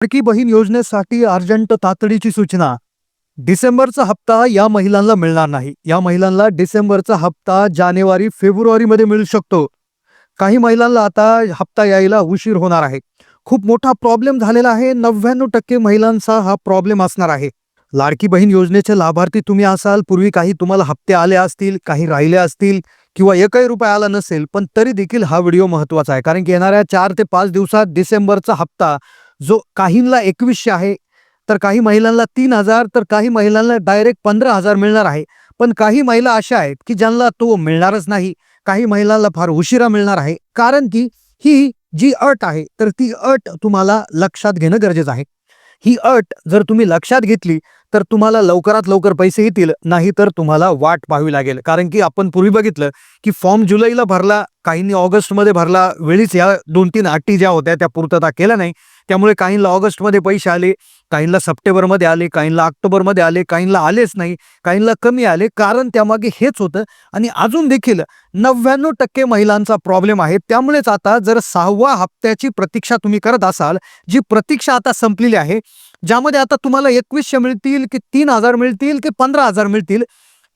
लाडकी बहीण योजनेसाठी अर्जंट तातडीची सूचना. डिसेंबरचा हप्ता या महिलांना मिळणार नाही. या महिलांना डिसेंबरचा हप्ता जानेवारी फेब्रुवारीमध्ये मिळू शकतो. काही महिलांना आता हप्ता यायला उशीर होणार आहे. खूप मोठा प्रॉब्लेम झालेला आहे. नव्याण्णव टक्के महिलांचा हा प्रॉब्लेम असणार आहे. लाडकी बहीण योजनेचे लाभार्थी तुम्ही असाल. पूर्वी काही तुम्हाला हप्ते आले असतील काही राहिले असतील किंवा एकही रुपये आला नसेल पण तरी देखील हा व्हिडिओ महत्त्वाचा आहे. कारण की येणाऱ्या चार ते पाच दिवसात डिसेंबरचा हप्ता जो काहींना एकवीसशे आहे तर काही महिलांना तीन हजार तर काही महिलांना डायरेक्ट पंधरा हजार मिळणार आहे. पण काही महिला अशा आहेत की ज्यांना तो मिळणारच नाही. काही महिलांना फार उशिरा मिळणार आहे. कारण की ही जी अट आहे तर ती अट तुम्हाला लक्षात घेणं गरजेचं आहे. ही अट जर तुम्ही लक्षात घेतली तर तुम्हाला लवकरात लवकर पैसे येतील नाही तर तुम्हाला वाट पाहावी लागेल. कारण की आपण पूर्वी बघितलं की फॉर्म जुलैला भरला काहींनी ऑगस्टमध्ये भरला वेळीच या दोन तीन अटी ज्या होत्या त्या पूर्तता केल्या नाही. त्यामुळे काहींना ऑगस्टमध्ये पैसे आले काहींना सप्टेंबरमध्ये आले काहींना ऑक्टोबरमध्ये आले काहींना आलेच नाही काहींना कमी आले. कारण त्यामागे हेच होतं आणि अजून देखील नव्याण्णव टक्के महिलांचा प्रॉब्लेम आहे. त्यामुळेच आता जर सहावा हप्त्याची प्रतीक्षा तुम्ही करत असाल जी प्रतीक्षा आता संपलेली आहे ज्यामध्ये आता तुम्हाला एकवीसशे मिळतील की तीन हजार मिळतील की पंधरा हजार मिळतील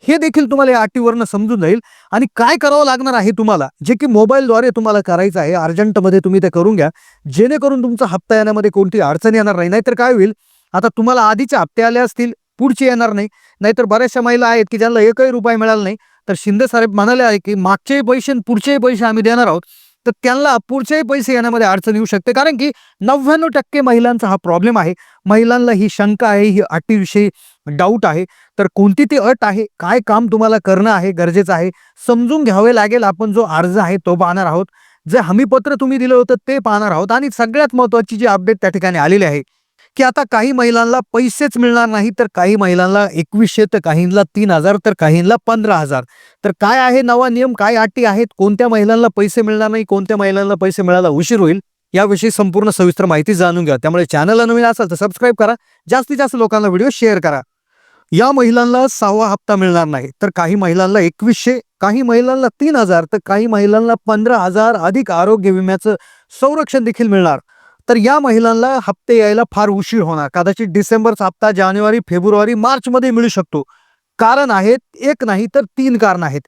हे देखील तुम्हाला या अटीवरनं समजून जाईल. आणि काय करावं लागणार आहे तुम्हाला? जे की मोबाईलद्वारे तुम्हाला करायचं आहे. अर्जंटमध्ये तुम्ही ते करून घ्या. जेणेकरून तुमचा हप्ता येण्यामध्ये कोणती अडचण येणार नाही. नाहीतर काय होईल? आता तुम्हाला आधीचे हप्ते आले असतील पुढचे येणार नाही. नाहीतर बऱ्याचशा महिला आहेत की ज्यांना एकही रुपये मिळाला नाही. तर शिंदे साहेब म्हणाले आहे की मागचेही पैसे आणि पुढचेही पैसे आम्ही देणार आहोत. तर त्यांना पुढचेही पैसे येण्यामध्ये अडचण येऊ शकते. कारण की नव्याण्णव टक्के महिलांचा हा प्रॉब्लेम आहे. महिलांना ही शंका आहे ही अटीविषयी डाऊट आहे. तर कोणती ती अट आहे? काय काम तुम्हाला करणं आहे गरजेचं आहे? समजून घ्यावे लागेल. आपण जो अर्ज आहे तो पाहणार आहोत. जे हमीपत्र तुम्ही दिलं होतं ते पाहणार आहोत. आणि सगळ्यात महत्त्वाची जी अपडेट त्या ठिकाणी आलेली आहे की आता काही महिलांना पैसेच मिळणार नाही तर काही महिलांना एकवीसशे तर काहींना तीन हजार तर काहींना पंधरा हजार. तर काय आहे नवा नियम? काय अटी आहेत? कोणत्या महिलांना पैसे मिळणार नाही? कोणत्या महिलांना पैसे मिळायला उशीर होईल? याविषयी संपूर्ण सविस्तर माहिती जाणून घ्या. त्यामुळे चॅनलला नवीन असाल तर सबस्क्राईब करा. जास्तीत जास्त लोकांना व्हिडिओ शेअर करा. या महिलांना सहावा हप्ता मिळणार नाही तर काही महिलांना एकवीसशे काही महिलांना तीन हजार तर काही महिलांना पंधरा हजार अधिक आरोग्य विम्याचं संरक्षण देखील मिळणार. तर या महिलांना हप्ते यायला फार उशीर होणार. कदाचित डिसेंबरचा हप्ता जानेवारी फेब्रुवारी मार्चमध्ये मिळू शकतो. कारण आहेत एक नाही तर तीन कारण आहेत.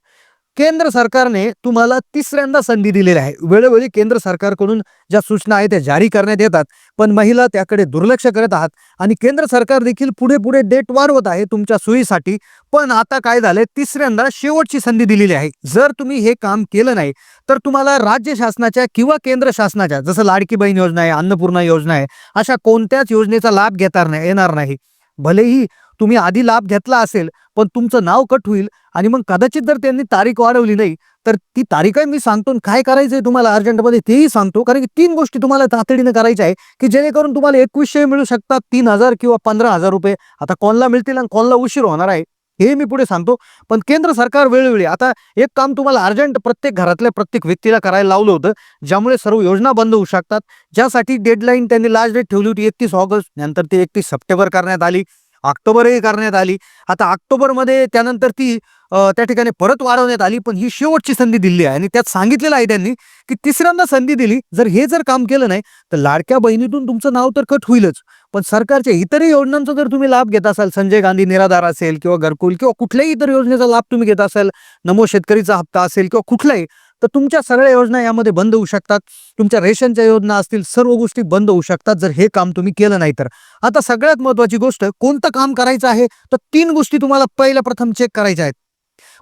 केंद्र सरकारने तुम्हाला तिसऱ्यांदा संधी दिलेली आहे. वेळोवेळी केंद्र सरकारकडून ज्या सूचना आहेत त्या जारी करण्यात येतात पण महिला त्याकडे दुर्लक्ष करत आहात आणि केंद्र सरकार देखील पुढे पुढे डेट वाढवत आहे तुमच्या सोयीसाठी. पण आता काय झालंय? तिसऱ्यांदा शेवटची संधी दिलेली आहे. जर तुम्ही हे काम केलं नाही तर तुम्हाला राज्य शासनाच्या किंवा केंद्र शासनाच्या जसं लाडकी बहीण योजना आहे अन्नपूर्णा योजना आहे अशा कोणत्याच योजनेचा लाभ घेता येणार नाही. भलेही तुम्ही आधी लाभ घेतला असेल पण तुमचं नाव कट होईल आणि मग कदाचित जर त्यांनी तारीख वाढवली नाही तर ती तारीखही मी सांगतो आणि काय करायचंय तुम्हाला अर्जंटमध्ये तेही सांगतो. कारण की तीन गोष्टी तुम्हाला तातडीनं करायच्या आहे की जेणेकरून तुम्हाला एकवीसशे मिळू शकतात तीन हजार किंवा पंधरा हजार रुपये. आता कोणला मिळतील आणि कोणला उशीर होणार आहे हे मी पुढे सांगतो. पण केंद्र सरकार वेळोवेळी आता एक काम तुम्हाला अर्जंट प्रत्येक घरातल्या प्रत्येक व्यक्तीला करायला लावलं होतं ज्यामुळे सर्व योजना बंद होऊ शकतात. ज्यासाठी डेडलाईन त्यांनी लास्ट डेट ठेवली होती एकतीस ऑगस्ट नंतर ती एकतीस सप्टेंबर करण्यात आली. ऑक्टोबरही करण्यात आली. आता ऑक्टोबरमध्ये त्यानंतर ती त्या ठिकाणी परत वाढवण्यात आली पण ही शेवटची संधी दिली आहे. आणि त्यात सांगितलेलं आहे त्यांनी की तिसऱ्यांदा संधी दिली जर हे जर काम केलं नाही तर लाडक्या बहिणीतून तुमचं नाव तर कट होईलच. पण सरकारच्या इतरही योजनांचा जर तुम्ही लाभ घेत असाल संजय गांधी निराधार असेल किंवा घरकुल किंवा कुठल्याही इतर योजनेचा लाभ तुम्ही घेत असाल नमो शेतकरीचा हप्ता असेल किंवा कुठलाही तर तुमच्या सगळ्या योजना यामध्ये बंद होऊ शकतात. तुमच्या रेशनच्या योजना असतील सर्व गोष्टी बंद होऊ शकतात जर हे काम तुम्ही केलं नाही तर. आता सगळ्यात महत्वाची गोष्ट कोणतं काम करायचं आहे? तर तीन गोष्टी तुम्हाला पहिल्या प्रथम चेक करायच्या आहेत.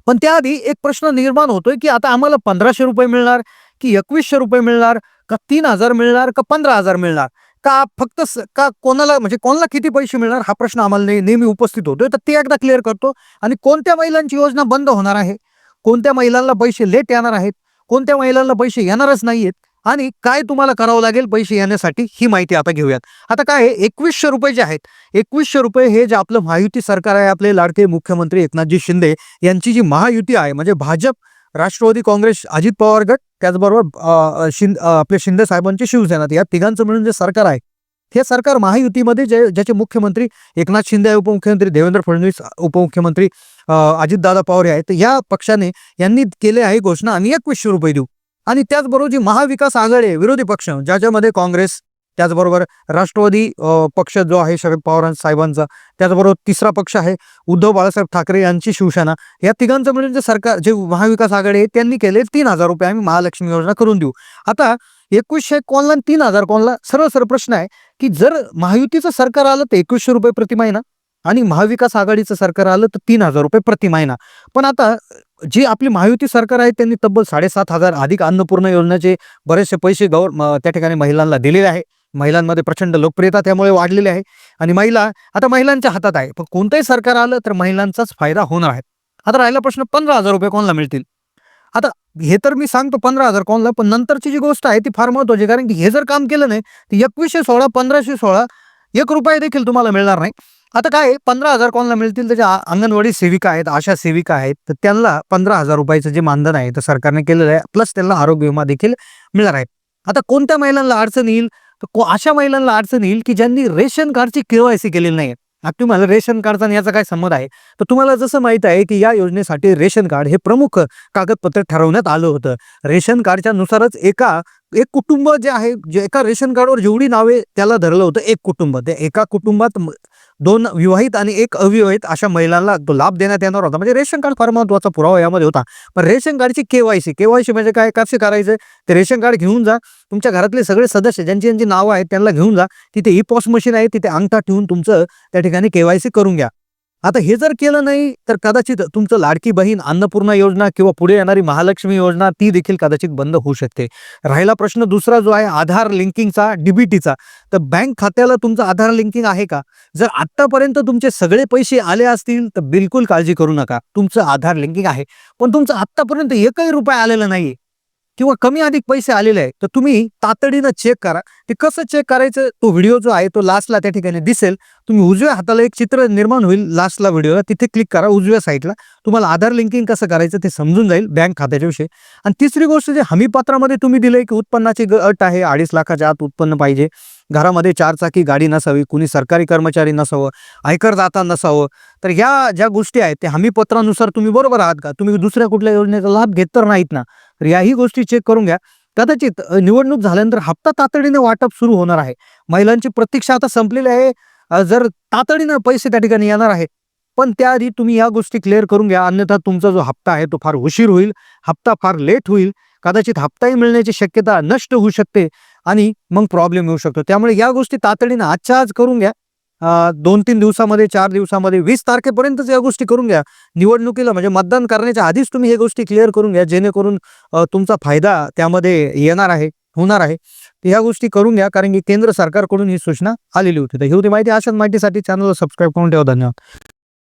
पण त्याआधी एक प्रश्न निर्माण होतोय की आता आम्हाला पंधराशे रुपये मिळणार की एकवीसशे रुपये मिळणार का तीन हजार मिळणार का पंधरा हजार मिळणार? का फक्त स- का कोणाला म्हणजे कोणाला किती पैसे मिळणार? हा प्रश्न आम्हाला नेहमी उपस्थित होतोय. तर ते एकदा क्लिअर करतो. आणि कोणत्या महिलांची योजना बंद होणार आहे? कोणत्या महिलांना पैसे लेट येणार आहेत? कोणत्या महिलांना पैसे येणारच नाहीयेत आणि काय तुम्हाला करावं लागेल पैसे येण्यासाठी ही माहिती आता घेऊयात. आता काय आहे? एकवीसशे रुपये जे आहेत एकवीसशे रुपये हे जे आपलं महायुती सरकार आहे आपले लाडके मुख्यमंत्री एकनाथजी शिंदे यांची जी महायुती आहे म्हणजे भाजप राष्ट्रवादी काँग्रेस अजित पवार गट त्याचबरोबर शिंद आपले शिंदे साहेबांची शिवसेना या तिघांचं मिळून जे सरकार आहे हे सरकार महायुतीमध्ये जे ज्याचे मुख्यमंत्री एकनाथ शिंदे आहे उपमुख्यमंत्री देवेंद्र फडणवीस उपमुख्यमंत्री अजितदादा पवार आहेत या पक्षाने यांनी केले आहे घोषणा आम्ही एकवीसशे रुपये देऊ. आणि त्याचबरोबर जी महाविकास आघाडी आहे विरोधी पक्ष ज्याच्यामध्ये काँग्रेस त्याचबरोबर राष्ट्रवादी पक्ष जो आहे शरद पवार साहेबांचा त्याचबरोबर तिसरा पक्ष आहे उद्धव बाळासाहेब ठाकरे यांची शिवसेना. या तिघांचं मिळून जे सरकार जे महाविकास आघाडी आहे त्यांनी केले तीन हजार रुपये आम्ही महालक्ष्मी योजना करून देऊ. आता एकवीसशे कोणला आणि तीन हजार कोणला सरळ सरळ प्रश्न आहे की जर महायुतीचं सरकार आलं तर एकवीसशे रुपये प्रति महिना आणि महाविकास आघाडीचं सरकार आलं तर तीन हजार रुपये प्रति महिना पण आता जी आपली महायुती सरकार आहे त्यांनी तब्बल साडेसात हजार अधिक अन्नपूर्ण योजनेचे बरेचसे पैसे गौर म- त्या ठिकाणी महिलांना दिलेले आहे. महिलांमध्ये प्रचंड लोकप्रियता त्यामुळे वाढलेली आहे. आणि महिला आता महिलांच्या हातात आहे. पण कोणतंही सरकार आलं तर महिलांचाच फायदा होणार आहे. आता राहिला प्रश्न पंधरा हजार रुपये कोणाला मिळतील? आता हे तर मी सांगतो पंधरा हजार कोणाला पण नंतरची जी गोष्ट आहे ती फार महत्वाची कारण की हे जर काम केलं नाही तर एकवीसशे सोळा पंधराशे सोळा एक रुपये देखील तुम्हाला मिळणार नाही. आता काय पंधरा हजार कोणाला मिळतील त्याच्या अंगणवाडी सेविका आहेत आशा सेविका आहेत तर त्यांना पंधरा हजार रुपयाचं जे मानधन आहे तर सरकारने केलेलं आहे. प्लस त्यांना आरोग्य विमा देखील मिळणार आहे. आता कोणत्या महिलांना अडचण येईल? तर को- अशा महिलांना अडचण येईल की ज्यांनी रेशन कार्डची केवायसी केलेली नाही आहे तुम्हाला रेशन कार्डचा आणि याचा काय संबंध आहे? तर तुम्हाला जसं माहीत आहे की या योजनेसाठी रेशन कार्ड हे प्रमुख कागदपत्र ठरवण्यात आलं होतं. रेशन कार्डच्या नुसारच एका एक कुटुंब जे आहे जे एका रेशन कार्डवर जेवढी नावे त्याला धरलं होतं एक कुटुंब. त्या एका कुटुंबात दोन विवाहित आणि एक अविवाहित अशा महिलांना तो लाभ देण्यात येणार होता. म्हणजे रेशन कार्ड फार महत्त्वाचा पुरावा यामध्ये होता. पण रेशन कार्डची केवायसी केवायसी म्हणजे काय? कसे करायचं? ते रेशन कार्ड घेऊन जा. तुमच्या घरातले सगळे सदस्य ज्यांची ज्यांची नावं आहेत त्यांना घेऊन जा. तिथे ई पॉस मशीन आहे तिथे अंगठा ठेवून तुमचं त्या ठिकाणी केवायसी करून घ्या. आता हे जर केलं नाही तर कदाचित तुमचं लाडकी बहीण अन्नपूर्णा योजना किंवा पुढे येणारी महालक्ष्मी योजना ती देखील कदाचित बंद होऊ शकते. राहिला प्रश्न दुसरा जो आहे आधार लिंकिंगचा डीबीटीचा तर बँक खात्याला तुमचं आधार लिंकिंग आहे का? जर आत्तापर्यंत तुमचे सगळे पैसे आले असतील तर बिलकुल काळजी करू नका. तुमचं आधार लिंकिंग आहे. पण तुमचं आत्तापर्यंत एकही रुपये आलेला नाही किंवा कमी अधिक पैसे आलेले आहे तर तुम्ही तातडीनं चेक करा. ते कसं चेक करायचं? तो व्हिडिओ जो आहे तो लास्टला त्या ठिकाणी दिसेल. तुम्ही उजव्या हाताला एक चित्र निर्माण होईल लास्टला व्हिडिओला तिथे क्लिक करा उजव्या साईडला तुम्हाला आधार लिंकिंग कसं करायचं ते समजून जाईल बँक खात्याच्या विषयी. आणि तिसरी गोष्ट जे हमीपत्रामध्ये तुम्ही दिलंय की उत्पन्नाची अट आहे अडीच लाखाच्या आत उत्पन्न पाहिजे. घरामध्ये चारचाकी गाडी नसावी कुणी सरकारी कर्मचारी नसावं आयकरदाता नसावं तर ह्या ज्या गोष्टी आहेत त्या हमीपत्रानुसार तुम्ही बरोबर आहात का? तुम्ही दुसऱ्या कुठल्या योजनेचा लाभ घेत तर नाहीत ना? तर याही गोष्टी चेक करून घ्या. कदाचित निवडणूक झाल्यानंतर हप्ता तातडीने वाटप सुरू होणार आहे. महिलांची प्रतीक्षा आता संपलेली आहे. जर तातडीनं पैसे त्या ठिकाणी येणार आहे पण त्याआधी तुम्ही या गोष्टी क्लिअर करून घ्या. अन्यथा तुमचा जो हप्ता आहे तो फार उशीर होईल हप्ता फार लेट होईल. कदाचित हप्ताही मिळण्याची शक्यता नष्ट होऊ शकते. आणि मग प्रॉब्लेम येऊ शकतो. त्यामुळे या गोष्टी तातडीनं आजच्या आज करून घ्या. दोन तीन दिवसामध्ये चार दिवसामध्ये वीस तारखेपर्यंतच या गोष्टी करून घ्या. निवडणुकीला म्हणजे मतदान करण्याच्या आधीच तुम्ही हे गोष्टी क्लिअर करून घ्या जेणेकरून तुमचा फायदा त्यामध्ये येणार आहे होणार आहे. ह्या गोष्टी करून घ्या कारण की केंद्र सरकारकडून ही सूचना आलेली होती. तर ही होती माहिती. अशाच माहितीसाठी चॅनलला सबस्क्राईब करून ठेवा. धन्यवाद.